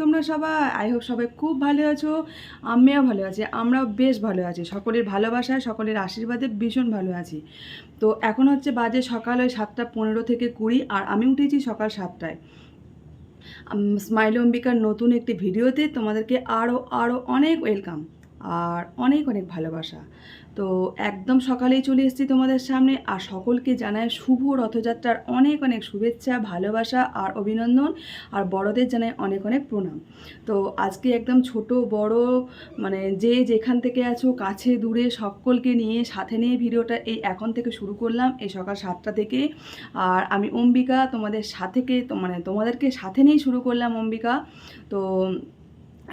তোমরা সবাই I hope সবাই খুব ভালো আছো, আমিও ভালো আছি, আমরাও বেশ ভালো আছি। সকলের ভালোবাসায়, সকলের আশীর্বাদে ভীষণ ভালো আছি। তো এখন হচ্ছে বাজে সকাল ওই সাতটা পনেরো থেকে কুড়ি, আর আমি উঠেছি সকাল সাতটায়। স্মাইল অম্বিকার নতুন একটি ভিডিওতে তোমাদেরকে আরও আরও অনেক ওয়েলকাম আর অনেক অনেক ভালোবাসা। তো একদম সকালেই চলে এসেছি তোমাদের সামনে আর সকলকে জানায় শুভ রথযাত্রার অনেক অনেক শুভেচ্ছা, ভালোবাসা আর অভিনন্দন আর বড়দের জানায় অনেক অনেক প্রণাম। তো আজকে একদম ছোট, বড় মানে যে যেখান থেকে আছো, কাছে, দূরে সকলকে নিয়ে, সাথে নিয়ে ভিডিওটা এই এখন থেকে শুরু করলাম, এই সকাল সাতটা থেকে। আর আমি অম্বিকা, তোমাদের সাথেকে মানে তোমাদেরকে সাথে নিয়েই শুরু করলাম অম্বিকা। তো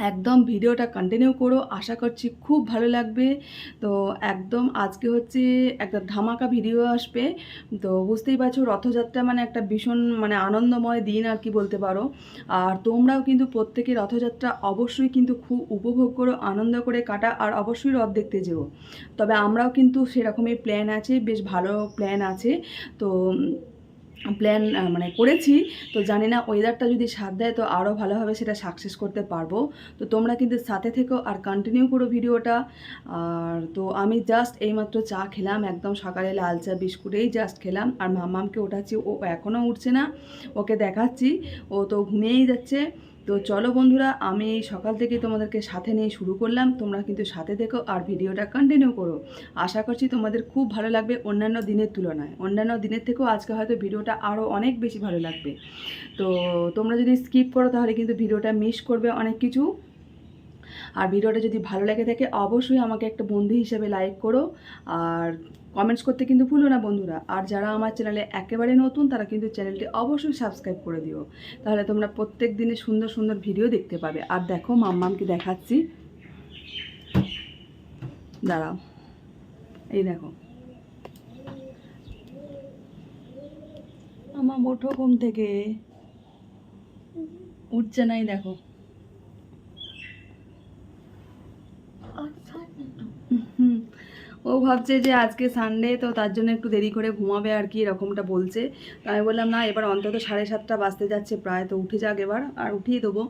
একদম ভিডিওটা কন্টিনিউ করো। আশা করছি খুব ভালো লাগবে। তো একদম আজকে হচ্ছে একটা ধামাকা ভিডিও আসবে। তো বুঝতেই পারছ, রথযাত্রা মানে একটা ভীষণ মানে আনন্দময় দিন আর কি বলতে পারো। আর তোমরাও কিন্তু প্রত্যেকে রথযাত্রা অবশ্যই কিন্তু খুব উপভোগ করো, আনন্দ করে কাটা আর অবশ্যই রথ দেখতে যেও। তবে আমরাও কিন্তু সেরকমই প্ল্যান আছে, বেশ ভালো প্ল্যান আছে। তো প্ল্যান মানে করেছি। তো জানি না ওয়েদারটা যদি সাথ দেয় তো আরও ভালোভাবে সেটা সাকসেস করতে পারব। তো তোমরা কিন্তু সাথে থেকেও আর কন্টিনিউ করো ভিডিওটা আর তো আমি জাস্ট এইমাত্র চা খেলাম, একদম সকালে লাল চা বিস্কুটেই জাস্ট খেলাম। আর মামামকে ওঠাচ্ছি, ও এখনও উঠছে না, ওকে দেখাচ্ছি। ও তো ঘুমিয়েই যাচ্ছে। তো চলো বন্ধুরা, আমি সকাল থেকে তোমাদেরকে সাথে নিয়ে শুরু করলাম। তোমরা কিন্তু সাথে দেখো আর ভিডিওটা কন্টিনিউ করো। আশা করছি তোমাদের খুব ভালো লাগবে অন্যান্য দিনের তুলনায়। অন্যান্য দিনের থেকেও আজকে হয়তো ভিডিওটা আরও অনেক বেশি ভালো লাগবে। তো তোমরা যদি স্কিপ করো, তাহলে কিন্তু ভিডিওটা মিস করবে অনেক কিছু। আর ভিডিওটা যদি ভালো লেগে থাকে, অবশ্যই আমাকে একটা বন্ধু হিসেবে লাইক করো। আর কমেন্টস করতে কিন্তু ভুলো না বন্ধুরা। আর যারা আমার চ্যানেলে একেবারে নতুন, তারা কিন্তু চ্যানেলটি অবশ্যই সাবস্ক্রাইব করে দিও। তাহলে তোমরা প্রত্যেক দিনে সুন্দর সুন্দর ভিডিও দেখতে পাবে। আর দেখো, মাম্মামকে দেখাচ্ছি। দাঁড়াও। এই দেখো। আমার মোটো ঘুম থেকে উঠছে নাই দেখো। ও ভাবছে যে আজকে সানডে তো তার জন্য একটু দেরি করে ঘুমাবে আর কি, এরকমটা বলছে। তো আমি বললাম, না, এবার অন্তত সাড়ে সাতটা বাজতে যাচ্ছে প্রায়, তো উঠে যাক এবার, আর উঠিয়ে দেবো।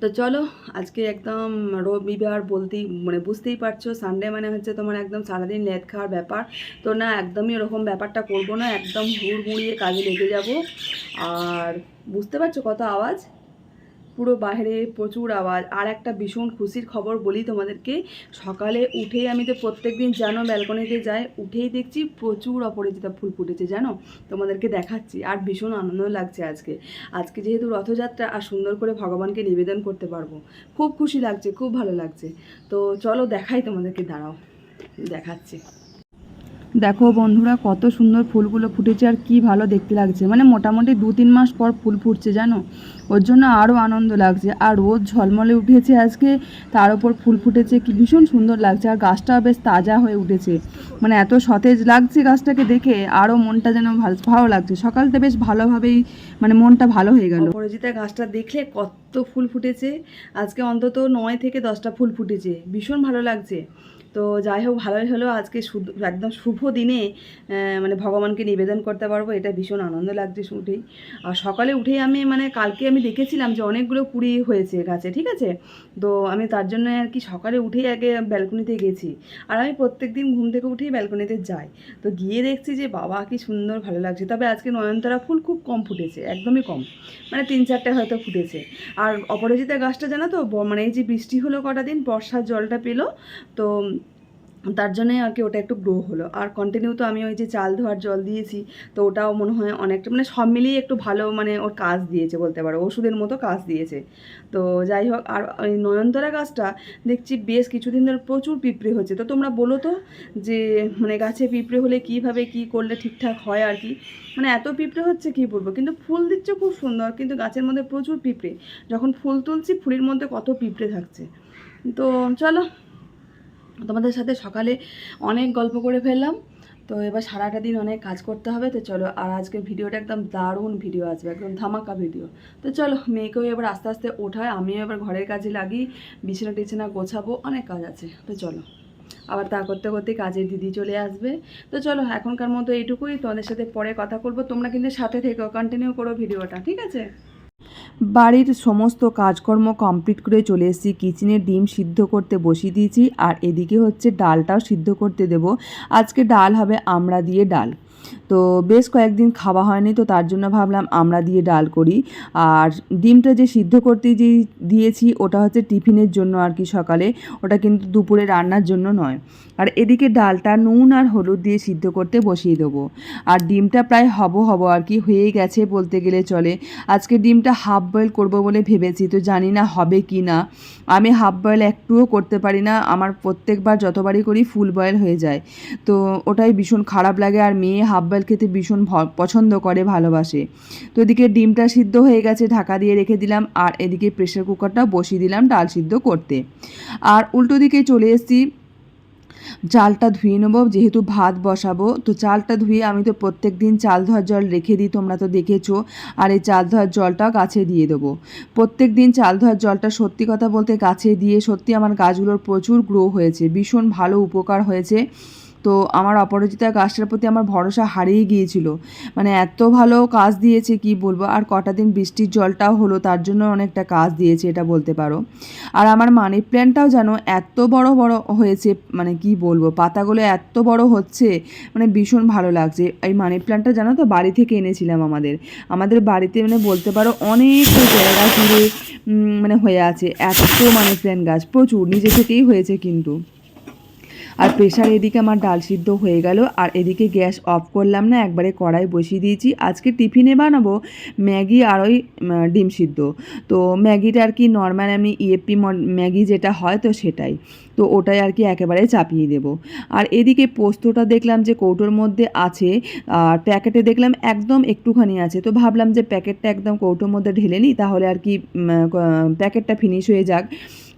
তো চলো, আজকে একদম রবিবার বলতেই মানে বুঝতেই পারছ সানডে মানে হচ্ছে তোমার একদম সারাদিন লেট খাওয়ার ব্যাপার। তো না, একদমই ওরকম ব্যাপারটা করব না, একদম হুড় কাজে লেগে যাব। আর বুঝতে পারছ কত আওয়াজ? পুরো বাইরে প্রচুর আওয়াজ। আর একটা ভীষণ খুশির খবর বলি তোমাদেরকে, সকালে উঠেই আমি তো প্রত্যেক দিন জানো ব্যালকনিতে যাই, উঠেই দেখছি প্রচুর অপরাজিতা ফুল ফুটেছে, জানো? তোমাদেরকে দেখাচ্ছি, আর ভীষণ আনন্দ লাগছে আজকে। আজকে যেহেতু রথযাত্রা, আর সুন্দর করে ভগবানকে নিবেদন করতে পারব। খুব খুশি লাগছে, খুব ভালো লাগছে। তো চলো দেখাই তোমাদেরকে, দাঁড়াও, দেখাচ্ছি। দেখো বন্ধুরা, কত সুন্দর ফুলগুলো ফুটেছে আর কি ভালো দেখতে লাগছে। মানে মোটামুটি দু তিন মাস পর ফুল ফুটছে, জানো? ওর জন্য আরও আনন্দ লাগছে। আর রোদ ঝলমলে উঠেছে আজকে, তার ওপর ফুল ফুটেছে, কি ভীষণ সুন্দর লাগছে। আর গাছটাও বেশ তাজা হয়ে উঠেছে। মানে এত সতেজ লাগছে গাছটাকে দেখে আরও মনটা যেন ভালো ভালো লাগছে। সকালটা বেশ ভালোভাবেই মানে মনটা ভালো হয়ে গেল। অপরাজিতা গাছটা দেখলে কত ফুল ফুটেছে। আজকে অন্তত নয় থেকে দশটা ফুল ফুটেছে। ভীষণ ভালো লাগছে। তো যাই হোক, ভালোই হলো। আজকে শুধু, একদম শুভ দিনে মানে ভগবানকে নিবেদন করতে পারব। এটা ভীষণ আনন্দ লাগছে উঠেই আর সকালে উঠেই আমি মানে কালকে আমি দেখেছিলাম যে অনেকগুলো কুড়ি হয়েছে গাছে, ঠিক আছে? তো আমি তার জন্য আর কি সকালে উঠেই আগে ব্যালকনিতে গেছি। আর আমি প্রত্যেক দিন ঘুম থেকে উঠেই ব্যালকনিতে যাই। তো গিয়ে দেখছি যে বাবা, কি সুন্দর ভালো লাগছে। তবে আজকে নয়নতারা ফুল খুব কম ফুটেছে, একদমই কম। মানে তিন চারটে হয়তো ফুটেছে। আর অপরাজিতা গাছটা জানো তো মানে এই যে বৃষ্টি হলো কটা দিন, বর্ষার জলটা পেল। তো তার জন্যে আর কি ওটা একটু গ্রো হলো। আর কন্টিনিউ তো আমি ওই যে চাল ধোয়ার জল দিয়েছি, তো ওটাও মনে হয় অনেকটা মানে সব মিলিয়ে একটু ভালো মানে ওর কাজ দিয়েছে বলতে পারো, ওষুধের মতো কাজ দিয়েছে। তো যাই হোক, আর ওই নয়নতরা গাছটা দেখছি বেশ কিছুদিন ধরে প্রচুর পিঁপড়ে হচ্ছে। তো তোমরা বলো তো যে মানে গাছে পিঁপড়ে হলে কীভাবে কী করলে ঠিকঠাক হয় আর কি? মানে এত পিঁপড়ে হচ্ছে কী বলব? কিন্তু ফুল দিচ্ছে খুব সুন্দর, কিন্তু গাছের মধ্যে প্রচুর পিঁপড়ে। যখন ফুল তুলছি, ফুলের মধ্যে কত পিঁপড়ে থাকছে। তো চলো তোমাদের সাথে সকালে অনেক গল্প করে ফেললাম। তো এবার সারাটা দিন অনেক কাজ করতে হবে, তো চলো আর আজকের ভিডিওটা একদম দারুণ ভিডিও আসবে একদম ধামাকা ভিডিও তো চলো মেয়েকেও এবার আস্তে আস্তে ওঠায় আমিও এবার ঘরের কাজে লাগি, বিছানা টিছানা গোছাবো, অনেক কাজ আছে। তো চলো, আবার তা করতে করতে কাজের দিদি চলে আসবে। তো চলো এখনকার মতো এইটুকুই, তোমাদের সাথে পরে কথা বলব তোমরা কিন্তু সাথে থেকো কন্টিনিউ করো ভিডিওটা ঠিক আছে? বাড়ির সমস্ত কাজকর্ম কমপ্লিট করে চলে এসেছি। কিচেনে ডিম সিদ্ধ করতে বসিয়ে দিয়েছি। আর এদিকে হচ্ছে ডালটাও সিদ্ধ করতে দেব। আজকে ডাল হবে আমড়া দিয়ে ডাল। তো বেশ কয়েকদিন খাওয়া হয়নি, তো তার জন্য ভাবলাম আমরা দিয়ে ডাল করি। আর ডিমটা যে সিদ্ধ করতে যে দিয়েছি, ওটা হচ্ছে টিফিনের জন্য আর কি সকালে। ওটা কিন্তু দুপুরে রান্নার জন্য নয়। আর এদিকে ডালটা নুন আর হলুদ দিয়ে সিদ্ধ করতে বসিয়ে দেবো। আর ডিমটা প্রায় হব হব আর কি হয়েই গেছে বলতে গেলে চলে। আজকে ডিমটা হাফ বয়েল করব বলে ভেবেছি, তো জানি না হবে কি না। আমি হাফ বয়েল একটুও করতে পারি না। আমার প্রত্যেকবার যতবারই করি, ফুল বয়েল হয়ে যায়। তো ওটাই ভীষণ খারাপ লাগে। আর মেয়ে হাফ বয়েল খেতে ভীষণ পছন্দ করে, ভালোবাসে। তো এদিকে ডিমটা সিদ্ধ হয়ে গেছে, ঢাকা দিয়ে রেখে দিলাম, আর এদিকে প্রেশার কুকারটা বসিয়ে দিলাম ডাল সিদ্ধ করতে। আর উল্টো দিকে চলে এসেছি, চালটা ধুয়ে নেব, যেহেতু ভাত বসাবো, তো চালটা ধুয়ে আমি তো প্রত্যেক দিন চাল ধোয়ার জল রেখে দিই, তোমরা তো দেখেছ, আর এই চাল ধোয়ার জলটা গাছে দিয়ে দেবো। প্রত্যেক দিন চাল ধোয়ার জলটা সত্যি কথা বলতে গাছে দিয়ে, সত্যি আমার গাছগুলোর প্রচুর গ্রো হয়েছে, ভীষণ ভালো উপকার হয়েছে। তো আমার অপরাজিতা গাছটার প্রতি আমার ভরসা হারিয়ে গিয়েছিল। মানে এত ভালো কাজ দিয়েছে, কি বলব? আর কটা দিন বৃষ্টির জলটাও হলো, তার জন্য অনেকটা কাজ দিয়েছে, এটা বলতে পারো। আর আমার মানি প্ল্যান্টটাও যেন এত বড় বড় হয়েছে মানে কি বলব? পাতাগুলো এত বড় হচ্ছে মানে ভীষণ ভালো লাগছে। এই মানি প্ল্যান্টটা জানো তো, বাড়ি থেকে এনেছিলাম আমাদের। আমাদের বাড়িতে মানে বলতে পারো, অনেক জায়গা জুড়ে মানে হয়ে আছে। এত মানি প্ল্যান্ট গাছ, প্রচুর, নিজে থেকেই হয়েছে কিন্তু। আর প্রেশার এদিকে আমার ডাল সিদ্ধ হয়ে গেল। আর এদিকে গ্যাস অফ করলাম না, একবারে কড়াই বসিয়ে দিয়েছি। আজকে টিফিনে বানাবো ম্যাগি আর ওই ডিম সিদ্ধ। তো ম্যাগিটা আর কি নর্মাল আমি ইএপি ম্যাগি যেটা হয় তো সেটাই। তো ওটাই আর কি একেবারে চাপিয়ে দেব। আর এদিকে পোস্তটা দেখলাম যে কৌটোর মধ্যে আছে, আর প্যাকেটে দেখলাম একদম একটুখানি আছে। তো ভাবলাম যে প্যাকেটটা একদম কৌটোর মধ্যে ঢেলে নিই, তাহলে আর কি প্যাকেটটা ফিনিশ হয়ে যাক।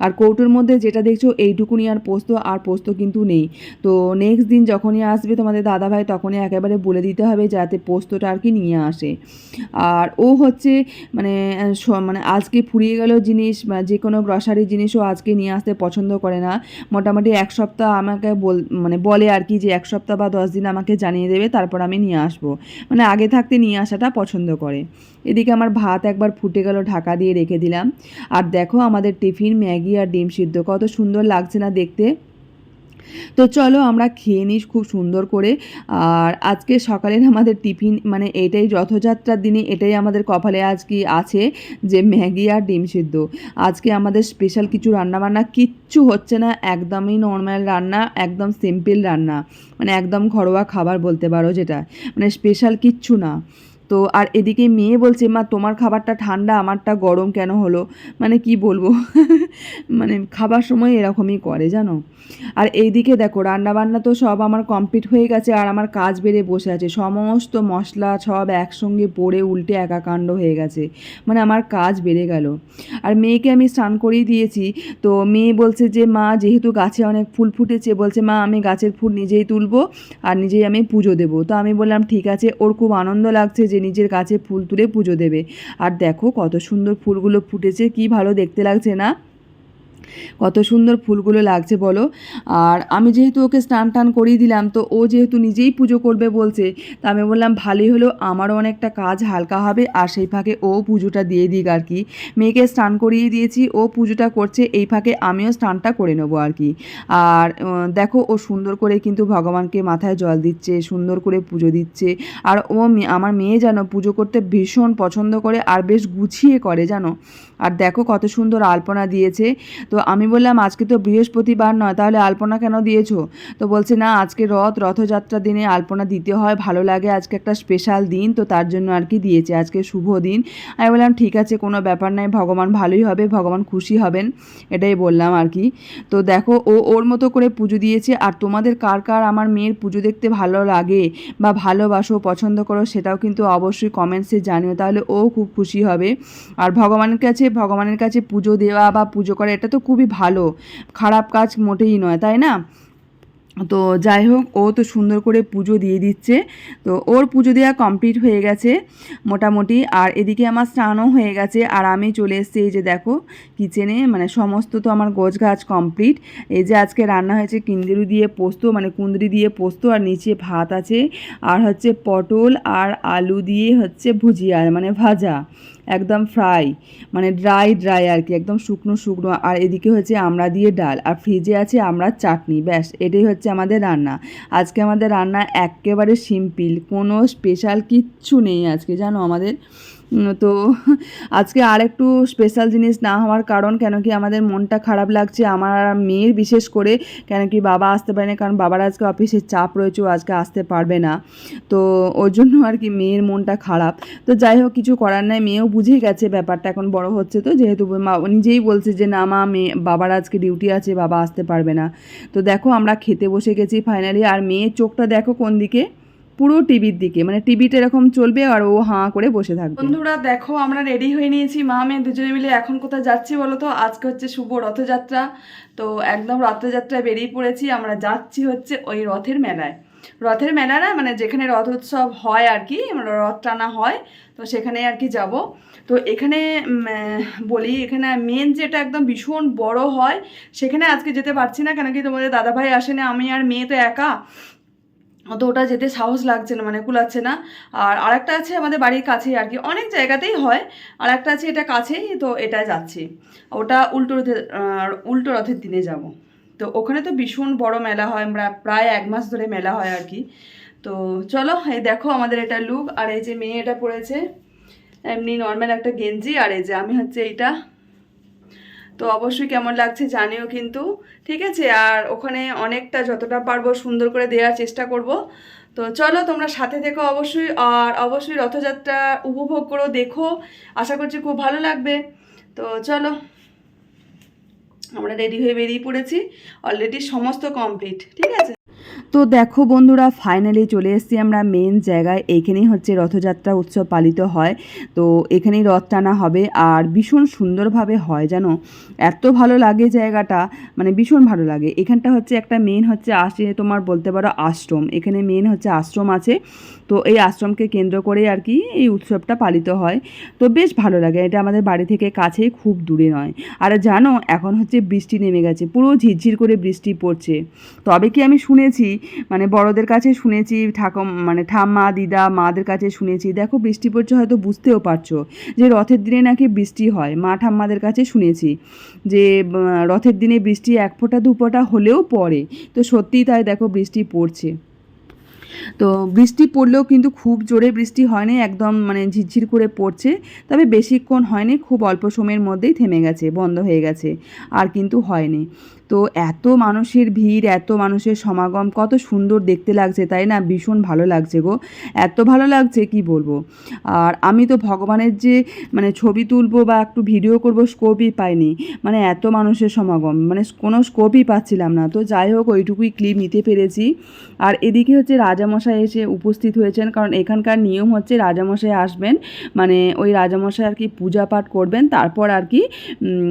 আর কৌটোর মধ্যে যেটা দেখছ, এইটুকুনি আর পোস্ত আর পোস্ত কিন্তু নেই। তো নেক্সট দিন যখনই আসবে তোমাদের দাদাভাই তখনই একেবারে বলে দিতে হবে যাতে পোস্তটা আর কি নিয়ে আসে। আর ও হচ্ছে মানে মানে আজকে ফুরিয়ে গেল জিনিস যে কোনো গ্রসারি জিনিসও আজকে নিয়ে আসতে পছন্দ করে না। মোটামুটি এক সপ্তাহ আমাকে বল মানে বলে আর কি যে এক সপ্তাহ বা দশ দিন আমাকে জানিয়ে দেবে, তারপর আমি নিয়ে আসব। মানে আগে থাকতে নিয়ে আসাটা পছন্দ করে। এদিকে আমার ভাত একবার ফুটে গেল, ঢাকা দিয়ে রেখে দিলাম। আর দেখো আমাদের টিফিন ম্যাগি আর ডিম সিদ্ধ। কত সুন্দর লাগছে না দেখতে? তো চলো আমরা খেয়ে নিই খুব সুন্দর করে। আর আজকে সকালের আমাদের টিফিন মানে এটাই রথযাত্রার দিনে এটাই আমাদের কপালে আজকে আছে যে ম্যাগি আর ডিম সিদ্ধ। আজকে আমাদের স্পেশাল কিছু রান্নাবান্না কিচ্ছু হচ্ছে না, একদমই নর্মাল রান্না, একদম সিম্পল রান্না। মানে একদম ঘরোয়া খাবার বলতে পারো যেটা। মানে স্পেশাল কিচ্ছু না। তো আর এদিকে মেয়ে বলছে, মা, তোমার খাবারটা ঠান্ডা, আমারটা গরম কেন হলো? মানে কি বলব? মানে খাবার সময় এরকমই করে, জানো? আর এইদিকে দেখো রান্না বান্না তো সব আমার কমপ্লিট হয়ে গেছে আর আমার কাজ বেড়ে বসে আছে। সমস্ত মশলা সব একসঙ্গে পড়ে উল্টে একাকাণ্ড হয়ে গেছে। মানে আমার কাজ বেড়ে গেল। আর মেয়েকে আমি স্নান করিয়ে দিয়েছি। তো মেয়ে বলছে যে, মা, যেহেতু গাছে অনেক ফুল ফুটেছে, বলছে, মা, আমি গাছের ফুল নিজেই তুলবো আর নিজেই আমি পুজো দেবো। তো আমি বললাম, ঠিক আছে। ওর খুব আনন্দ লাগছে যে নিজের গাছে ফুল তুলে পুজো দেবে। আর দেখো কত সুন্দর ফুলগুলো ফুটেছে, কি ভালো দেখতে লাগছে না? কত সুন্দর ফুলগুলো লাগছে বলো। আর আমি যেহেতু ওকে স্নান টান করিয়ে দিলাম, তো ও যেহেতু নিজেই পুজো করবে বলছে, তা আমি বললাম ভালোই হলো, আমারও অনেকটা কাজ হালকা হবে, আর সেই ফাঁকে ও পুজোটা দিয়ে দিক আর কি। মেয়েকে স্নান করিয়ে দিয়েছি, ও পুজোটা করছে, এই ফাঁকে আমিও স্নানটা করে নেব আর কি। আর দেখো ও সুন্দর করে কিন্তু ভগবানকে মাথায় জল দিচ্ছে, সুন্দর করে পুজো দিচ্ছে। আর ও আমার মেয়ে যেন পুজো করতে ভীষণ পছন্দ করে, আর বেশ গুছিয়ে করে জানো। আর দেখো কত সুন্দর আলপনা দিয়েছে। তো আমি বললাম, আজকে তো বৃহস্পতিবার নয়, তাহলে আলপনা কেন দিয়েছ? তো বলছে, না, আজকে রথ, রথযাত্রা দিনে আলপনা দিতে হয়, ভালো লাগে, আজকে একটা স্পেশাল দিন, তো তার জন্য আর কি দিয়েছে, আজকে শুভ দিন। আমি বললাম, ঠিক আছে, কোনো ব্যাপার নাই, ভগবান ভালোই হবে, ভগবান খুশি হবেন। এটাই বললাম আর কি। তো দেখো, ও ওর মতো করে পুজো দিয়েছে, আর তোমাদের কার কার আমার মেয়ের পুজো দেখতে ভালো লাগে বা ভালোবাসো, পছন্দ করো, সেটাও কিন্তু অবশ্যই কমেন্টসে জানিও, তাহলে ও খুব খুশি হবে। আর ভগবানের কাছে ভগবানের কাছে পুজো দেওয়া বা পুজো করা, এটা তো খুবই ভালো। খারাপ কাজ মোটেই নয়, তাই না? তো যাই হোক, ও তো সুন্দর করে পুজো দিয়ে দিচ্ছে। তো ওর পুজো দেওয়া কমপ্লিট হয়ে গেছে মোটামুটি। আর এদিকে আমার স্নানও হয়ে গেছে। আর আমি চলে এসেছি এই যে দেখো কিচেনে মানে সমস্ত তো আমার গোছ গাছ কমপ্লিট এই যে আজকে রান্না হয়েছে কিন্দিরু দিয়ে পোস্ত মানে কুন্দ্রি দিয়ে পোস্ত, আর নিচে ভাত আছে। আর হচ্ছে পটল আর আলু দিয়ে হচ্ছে ভুজিয়া মানে ভাজা। একদম ফ্রাই মানে ড্রাই ড্রাই আর কি, একদম শুকনো শুকনো। আর এদিকে হচ্ছে আমরা দিয়ে ডাল, আর ফ্রিজে আছে আমরা চাটনি, ব্যাস, এটাই হচ্ছে আমাদের রান্না। আজকে আমাদের রান্না একেবারে সিম্পল কোনো স্পেশাল কিচ্ছু নেই আজকে, জানো আমাদের? তো আজকে আর একটু স্পেশাল জিনিস না হওয়ার কারণ কেন কি আমাদের মনটা খারাপ লাগছে, আমার মেয়ের বিশেষ করে কেন কি বাবা আসতে পারে না কারণ বাবার আজকে অফিসের চাপ রয়েছে, ও আজকে আসতে পারবে না। তো ওর জন্য আর কি মেয়ের মনটা খারাপ। তো যাই হোক, কিছু করার নাই, মেয়েও বুঝে গেছে ব্যাপারটা, এখন বড় হচ্ছে তো, যেহেতু নিজেই বলছে যে না মা, মেয়ে, বাবার আজকে ডিউটি আছে, বাবা আসতে পারবে না। তো দেখো আমরা খেতে বসে গেছি ফাইনালি আর মেয়ের চোখটা দেখো কোন দিকে? পুরো টিভির দিকে মানে টিভিটা এরকম চলবে আর ও হাঁ করে বসে থাকবে। বন্ধুরা, দেখো, আমরা রেডি হয়ে নিয়েছি। মা, মেয়ে দুজনে মিলে এখন কোথায় যাচ্ছি বলো তো? আজকে হচ্ছে শুভ রথযাত্রা। তো একদম রথযাত্রায় বেরিয়ে পড়েছি। আমরা যাচ্ছি হচ্ছে ওই রথের মেলায়। রথের মেলা না মানে যেখানে রথ উৎসব হয় আর কি রথ টানা হয়, তো সেখানে আর কি যাব। তো এখানে বলি, এখানে মেন যেটা একদম ভীষণ বড় হয়, সেখানে আজকে যেতে পারছি না কেন কি তোমাদের দাদাভাই আসে না আমি আর মেয়ে তো একা। তো ওটা যেতে সাহস লাগছে না মানে কুলাচ্ছে না। আর আরেকটা আছে আমাদের বাড়ির কাছেই আর কি, অনেক জায়গাতেই হয়। আর একটা আছে এটা কাছেই, তো এটা যাচ্ছি। ওটা উল্টো রথের উল্টো রথের দিনে যাব। তো ওখানে তো ভীষণ বড় মেলা হয়, আমরা প্রায় এক মাস ধরে মেলা হয় আর কি। তো চলো, এই দেখো আমাদের এটা লুক আর এই যে মেয়ে এটা পড়েছে এমনি নর্মাল একটা গেঞ্জি, আর এই যে আমি হচ্ছে এইটা। তো অবশ্যই কেমন লাগছে জানিও কিন্তু, ঠিক আছে? আর ওখানে অনেকটা যতটা পারব সুন্দর করে দেওয়ার চেষ্টা করব। তো চলো তোমরা সাথে দেখো অবশ্যই, আর অবশ্যই রথযাত্রা উপভোগ করো, দেখো। আশা করছি খুব ভালো লাগবে। তো চলো, আমরা রেডি হয়ে বেরিয়ে পড়েছি। অলরেডি সমস্ত কমপ্লিট ঠিক আছে? তো দেখো বন্ধুরা ফাইনালি চলে এসেছি আমরা মেন জায়গায়। এইখানেই হচ্ছে রথযাত্রা উৎসব পালিত হয়। তো এখানেই রথ টানা হবে। আর ভীষণ সুন্দরভাবে হয় জানো? এত ভালো লাগে জায়গাটা। মানে ভীষণ ভালো লাগে। এখানটা হচ্ছে একটা মেন হচ্ছে আসে, তোমার বলতে পারো আশ্রম। এখানে মেন হচ্ছে আশ্রম আছে। তো এই আশ্রমকে কেন্দ্র করে আর কি এই উৎসবটা পালিত হয়। তো বেশ ভালো লাগে। এটা আমাদের বাড়ি থেকে কাছেই খুব দূরে নয়। আর জানো, এখন হচ্ছে বৃষ্টি নেমে গেছে। পুরো ঝিরঝির করে বৃষ্টি পড়ছে। তবে কি আমি শুনেছি মানে বড়দের কাছে শুনেছি, ঠাকুম মানে ঠাম্মা, দিদা, মাদের কাছে শুনেছি। দেখো, বৃষ্টি পড়ছে হয়তো বুঝতেও পারছ যে রথের দিনে নাকি বৃষ্টি হয়। মা ঠাম্মাদের কাছে শুনেছি যে রথের দিনে বৃষ্টি এক ফোঁটা, দু ফোঁটা হলেও পড়ে। তো সত্যিই তাই দেখো, বৃষ্টি পড়ছে। তো বৃষ্টি পড়লেও কিন্তু খুব জোরে বৃষ্টি হয়নি, একদম মানে ঝিরঝির করে পড়ছে। তবে বেশিক্ষণ হয়নি, খুব অল্প সময়ের মধ্যেই থেমে গেছে, বন্ধ হয়ে গেছে, আর কিন্তু হয়নি। তো এত মানুষের ভিড়, এত মানুষের সমাগম, কত সুন্দর দেখতে লাগছে, তাই না? ভীষণ ভালো লাগছে গো। এত ভালো লাগছে, কি বলব? আর আমি তো ভগবানের যে মানে ছবি তুলবো বা একটু ভিডিও করব স্কোপই পাইনি। মানে এত মানুষের সমাগম মানে কোনো স্কোপই পাচ্ছিলাম না। তো যাই হোক, ওইটুকুই ক্লিপ নিতে পেরেছি। আর এদিকে হচ্ছে রাজামশাই এসে উপস্থিত হয়েছেন, কারণ এখানকার নিয়ম হচ্ছে রাজামশাই আসবেন মানে ওই রাজামশাই আর কি পূজা পাঠ করবেন, তারপর আর কি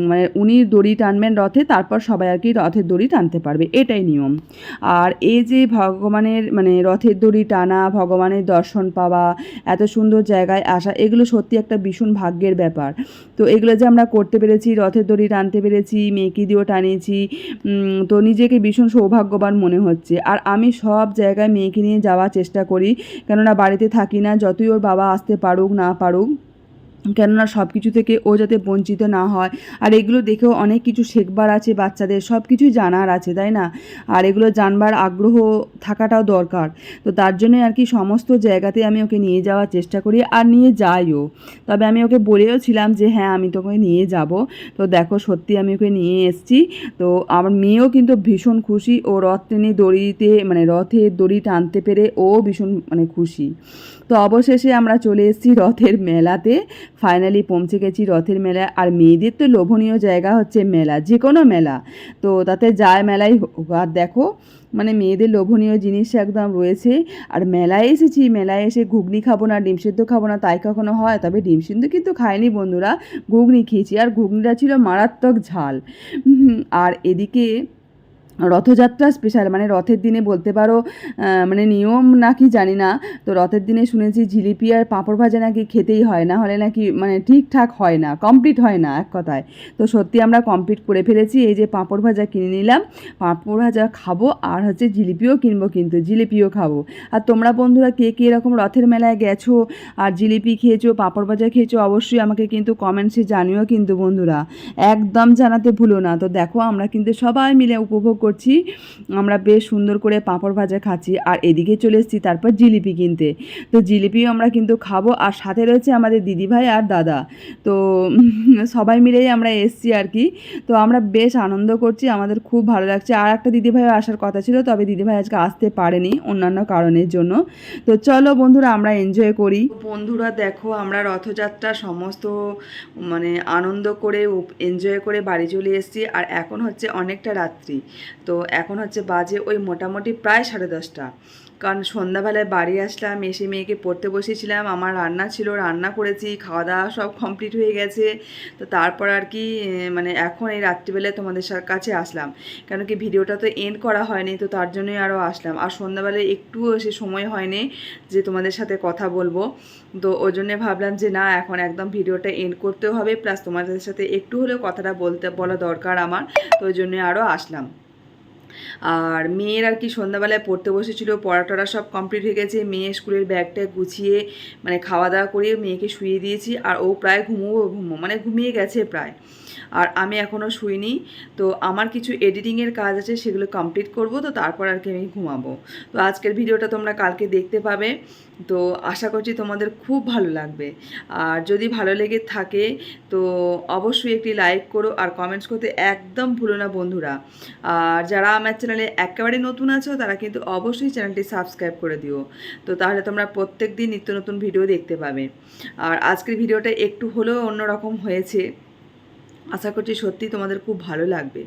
মানে উনি দড়ি টানবেন রথে, তারপর সবাই আর কি রথের দড়ি টানতে পারবে, এটাই নিয়ম। আর এই যে ভগবানের মানে রথের দড়ি টানা, ভগবানের দর্শন পাওয়া, এত সুন্দর জায়গায় আসা, এগুলো সত্যি একটা ভীষণ ভাগ্যের ব্যাপার। তো এগুলো যে আমরা করতে পেরেছি, রথের দড়ি টানতে পেরেছি, মেয়েকে দিয়েও টানিয়েছি তো নিজেকে ভীষণ সৌভাগ্যবান মনে হচ্ছে। আর আমি সব জায়গায় মেয়েকে নিয়ে যাওয়ার চেষ্টা করি, কেননা বাড়িতে থাকি না, যতই ওর বাবা আসতে পারুক, না পারুক কেননা সব কিছু থেকে ও যাতে বঞ্চিত না হয়। আর এগুলো দেখেও অনেক কিছু শেখবার আছে বাচ্চাদের সব কিছুই জানার আছে, তাই না? আর এগুলো জানবার আগ্রহ থাকাটাও দরকার। তো তার জন্য আর কি সমস্ত জায়গাতে আমি ওকে নিয়ে যাওয়ার চেষ্টা করি আর নিয়ে যাইও। তবে আমি ওকে বলেও ছিলাম যে হ্যাঁ আমি তোকে নিয়ে যাব। তো দেখো, সত্যি আমি ওকে নিয়ে এসেছি। তো আমার মেয়েও কিন্তু ভীষণ খুশি। ও রথ টেনে দড়িতে মানে রথের দড়ি টানতে পেরে ও ভীষণ মানে খুশি। তো অবশেষে আমরা চলে এসেছি রথের মেলাতে। ফাইনালি পৌঁছে গেছি রথের মেলায়। আর মেয়েদের তো লোভনীয় জায়গা হচ্ছে মেলা যে কোনো মেলা। তো তাতে যায় মেলাই হোক। আর দেখো মানে মেয়েদের লোভনীয় জিনিস একদম রয়েছে। আর মেলায় এসেছি, মেলায় এসে ঘুগনি খাব না, ডিম সেদ্ধ খাব না, তাই কখনো হয়? তবে ডিম সিদ্ধ কিন্তু খাইনি বন্ধুরা, ঘুগনি খেয়েছি। আর ঘুগনিটা ছিল মারাত্মক ঝাল। আর এদিকে রথযাত্রা স্পেশাল মানে রথের দিনে বলতে পারো মানে নিয়ম নাকি জানি না, তো রথের দিনে শুনেছি জিলিপি আর পাঁপড় ভাজা নাকি খেতেই হয়, না হলে নাকি মানে ঠিকঠাক হয় না কমপ্লিট হয় না এক কথায়। তো সত্যি আমরা কমপ্লিট করে ফেলেছি, এই যে পাঁপড় ভাজা কিনে নিলাম, পাঁপড় ভাজা খাব আর হচ্ছে জিলিপিও কিনবো কিন্তু, জিলিপিও খাব। আর তোমরা বন্ধুরা কে কে এরকম রথের মেলায় গেছো আর জিলিপি খেয়েছো, পাঁপড় ভাজা খেয়েছো, অবশ্যই আমাকে কিন্তু কমেন্টসে জানিও কিন্তু বন্ধুরা। একদম জানাতে ভুলো না, তো দেখো আমরা কিন্তু সবাই মিলে উপভোগ করছি। আমরা বেশ সুন্দর করে পাঁপড় ভাজা খাচ্ছি আর এদিকে চলে এসেছি তারপর জিলিপি কিনতে। তো জিলিপিও আমরা কিন্তু খাব আর সাথে রয়েছে আমাদের দিদিভাই আর দাদা। তো সবাই মিলেই আমরা এসছি আর কি। তো আমরা বেশ আনন্দ করছি, আমাদের খুব ভালো লাগছে। আর একটা দিদিভাইও আসার কথা ছিল, তবে দিদিভাই আজকে আসতে পারেনি অন্যান্য কারণের জন্য। তো চলো বন্ধুরা, আমরা এনজয় করি। বন্ধুরা, দেখো আমরা রথযাত্রা সমস্ত মানে আনন্দ করে এনজয় করে বাড়ি চলে এসেছি। আর এখন হচ্ছে অনেকটা রাত্রি। তো এখন হচ্ছে বাজে ওই মোটামুটি প্রায় সাড়ে দশটা। কারণ সন্ধ্যাবেলায় বাড়ি আসলাম, এসে মেয়েকে পড়তে বসেছিলাম আমার রান্না ছিল, রান্না করেছি খাওয়া দাওয়া সব কমপ্লিট হয়ে গেছে। তো তারপর আর কি মানে এখন এই রাত্রিবেলায় তোমাদের কাছে আসলাম। কেন কি ভিডিওটা তো এন্ড করা হয়নি, তো তার জন্যই আরও আসলাম। আর সন্ধ্যাবেলায় একটুও সে সময় হয়নি যে তোমাদের সাথে কথা বলব। তো ওই জন্যে ভাবলাম যে না, এখন একদম ভিডিওটা এন্ড করতেও হবে প্লাস তোমাদের সাথে একটু হলেও কথাটা বলতে, বলা দরকার আমার। তো ওই জন্যে আরও আসলাম। আর মেয়ের আর কি সন্ধ্যাবেলায় পড়তে বসেছিল পড়া টড়া সব কমপ্লিট হয়ে গেছে, মেয়ে স্কুলের ব্যাগটা গুছিয়ে মানে খাওয়া দাওয়া করে মেয়েকে শুয়ে দিয়েছি, আর ও প্রায় ঘুমো ঘুমো মানে ঘুমিয়ে গেছে প্রায়। আর আমি এখনও শুইনি। তো আমার কিছু এডিটিংয়ের কাজ আছে, সেগুলো কমপ্লিট করব, তো তারপর আর কি আমি ঘুমাবো। তো আজকের ভিডিওটা তোমরা কালকে দেখতে পাবে। তো আশা করছি তোমাদের খুব ভালো লাগবে। আর যদি ভালো লেগে থাকে, তো অবশ্যই একটি লাইক করো আর কমেন্টস করতে একদম ভুলো না বন্ধুরা। আর যারা আমার চ্যানেলে একেবারে নতুন আছো, তারা কিন্তু অবশ্যই চ্যানেলটি সাবস্ক্রাইব করে দিও। তো তাহলে তোমরা প্রত্যেক দিন নিত্য নতুন ভিডিও দেখতে পাবে। আর আজকের ভিডিওটা একটু হলেও অন্যরকম হয়েছে। আশা করছি সত্যি তোমাদের খুব ভালো লাগবে।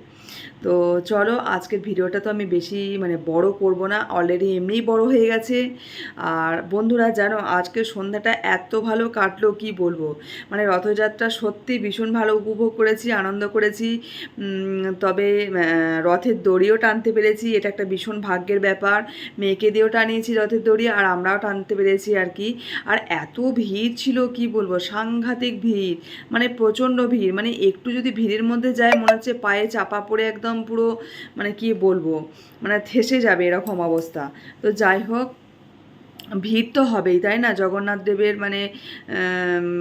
তো চলো, আজকের ভিডিওটা তো আমি বেশি মানে বড় করব না অলরেডি এমনিই বড় হয়ে গেছে। আর বন্ধুরা, জানো আজকের সন্ধ্যাটা এত ভালো কাটলো, কি বলব? মানে রথযাত্রা সত্যি ভীষণ ভালো উপভোগ করেছি, আনন্দ করেছি। তবে রথের দড়িও টানতে পেরেছি, এটা একটা ভীষণ ভাগ্যের ব্যাপার। মেয়েকে দিয়েও টানিয়েছি রথের দড়ি, আর আমরাও টানতে পেরেছি আর কি। আর এত ভিড় ছিল, কি বলব? সাংঘাতিক ভিড় মানে প্রচণ্ড ভিড় মানে একটু যদি ভিড়ের মধ্যে যায়, মনে হচ্ছে পায়ে চাপা পড়ে একদম পুরো মানে কি বলব মানে থেসে যাবে এরকম অবস্থা। তো যাই হোক ভিড় তো হবেই, তাই না? জগন্নাথ দেবের মানে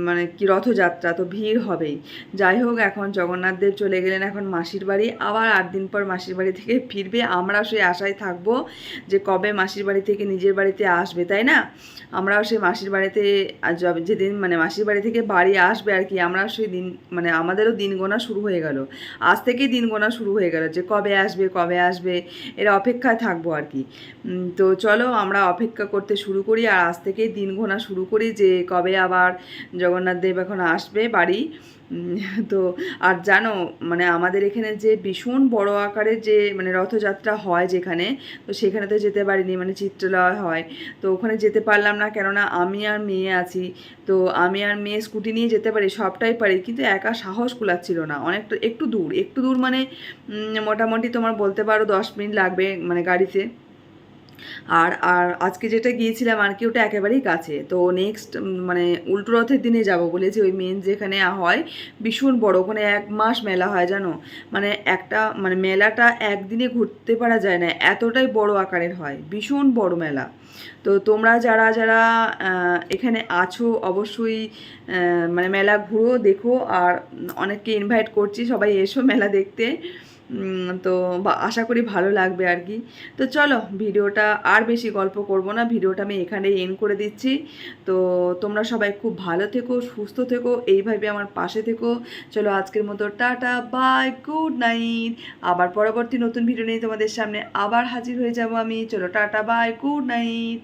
মানে কি রথযাত্রা, তো ভিড় হবেই। যাই হোক, এখন জগন্নাথ দেব চলে গেলেন এখন মাসির বাড়ি। আবার আট দিন পর মাসির বাড়ি থেকে ফিরবে। আমরা সেই আশায় থাকব যে কবে মাসির বাড়ি থেকে নিজের বাড়িতে আসবে, তাই না? আমরাও সেই মাসির বাড়িতে যেদিন মানে মাসির বাড়ি থেকে বাড়ি আসবে আর কি আমরা সেই দিন মানে আমাদেরও দিন গোনা শুরু হয়ে গেল। আজ থেকেই দিন গোনা শুরু হয়ে গেল যে কবে আসবে কবে আসবে, এর অপেক্ষায় থাকব আর কি। তো চলো আমরা অপেক্ষা করতে শুরু করি আর আজ থেকেই দিন গোনা শুরু করি যে কবে আবার জগন্নাথ দেব এখন আসবে বাড়ি। তো আর জানো মানে আমাদের এখানে যে ভীষণ বড় আকারের যে মানে রথযাত্রা হয় যেখানে, তো সেখানে তো যেতে পারিনি মানে চিত্রালয় হয়। তো ওখানে যেতে পারলাম না, কেননা আমি আর মেয়ে আছি। তো আমি আর মেয়ে স্কুটি নিয়ে যেতে পারি, সবটাই পারি, কিন্তু একা সাহস কুলাচ্ছিল না। অনেকটা, একটু দূর একটু দূর মানে মোটামুটি তোমার বলতে পারো দশ মিনিট লাগবে মানে গাড়িতে। আর আর আজকে যেটা গিয়েছিলাম আর কি, ওটা একেবারেই কাছে। তো নেক্সট মানে উল্টো রথের দিনে যাব বলেছি, ওই মেন যেখানে হয়, ভীষণ বড়, ওখানে এক মাস মেলা হয়, জানো? মানে একটা মানে মেলাটা একদিনে ঘুরতে পারা যায় না, এতটাই বড় আকারের হয়, ভীষণ বড় মেলা। তো তোমরা যারা যারা এখানে আছো, অবশ্যই মানে মেলা ঘুরো, দেখো, আর অনেককে ইনভাইট করছি, সবাই এসো মেলা দেখতে। তো আশা করি ভালো লাগবে আর কি। তো চলো, ভিডিওটা আর বেশি গল্প করব না। ভিডিওটা আমি এখানেই এন্ড করে দিচ্ছি। তো তোমরা সবাই খুব ভালো থেকো, সুস্থ থেকো এইভাবে আমার পাশে থেকো। চলো, আজকের মতো টাটা বাই গুড নাইট আবার পরবর্তী নতুন ভিডিও নিয়ে তোমাদের সামনে আবার হাজির হয়ে যাব আমি। চলো, টাটা বাই গুড নাইট